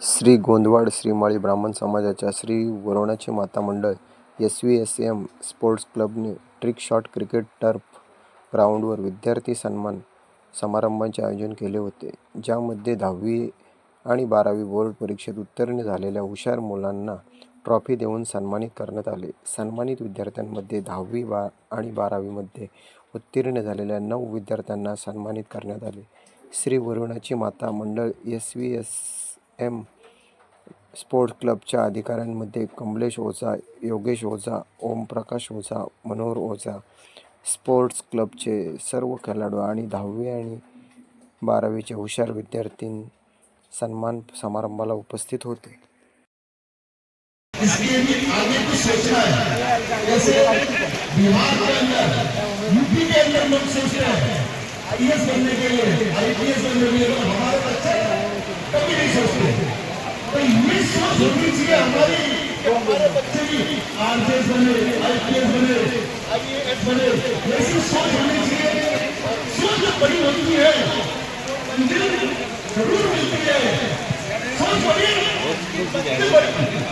श्री गोंदवाड श्रीमाळी ब्राह्मण समाजाच्या श्री वरुणाची माता मंडळ S V S M sports क्लबने trick shot cricket turf ग्राउंडवर विद्यार्थी सन्मान समारंभाचे आयोजन केले होते. ज्यामध्ये दहावी आणि बारावी बोर्ड परीक्षेत उत्तीर्ण झालेल्या हुशार मुलांना ट्रॉफी देऊन सन्मानित करण्यात आले. सन्मानित विद्यार्थ्यांमध्ये दहावी बा आणि बारावीमध्ये उत्तीर्ण झालेल्या नऊ विद्यार्थ्यांना सन्मानित करण्यात आले. श्री वरुणाची माता मंडळ S V S M sports क्लबच्या अधिकाऱ्यांमध्ये कमलेश ओझा योगेश ओझा ओमप्रकाश ओझा मनोहर ओझा स्पोर्ट्स क्लबचे सर्व खेळाडू आणि दहावी आणि बारावीचे हुशार विद्यार्थी सन्मान समारंभाला उपस्थित होते. बिहार के अंदर यूपी के अंदर लोग हैं बनने के लिए सोचते तो ये सोच होनी चाहिए हमारी कि हमारे बच्चे भी आरपीएस बने आईपीएस बने आईएएस बने ऐसी सोच होनी चाहिए सोच जब बड़ी होती है मंजिल जरूर मिलती है सोच बड़ी मंजिल बड़ी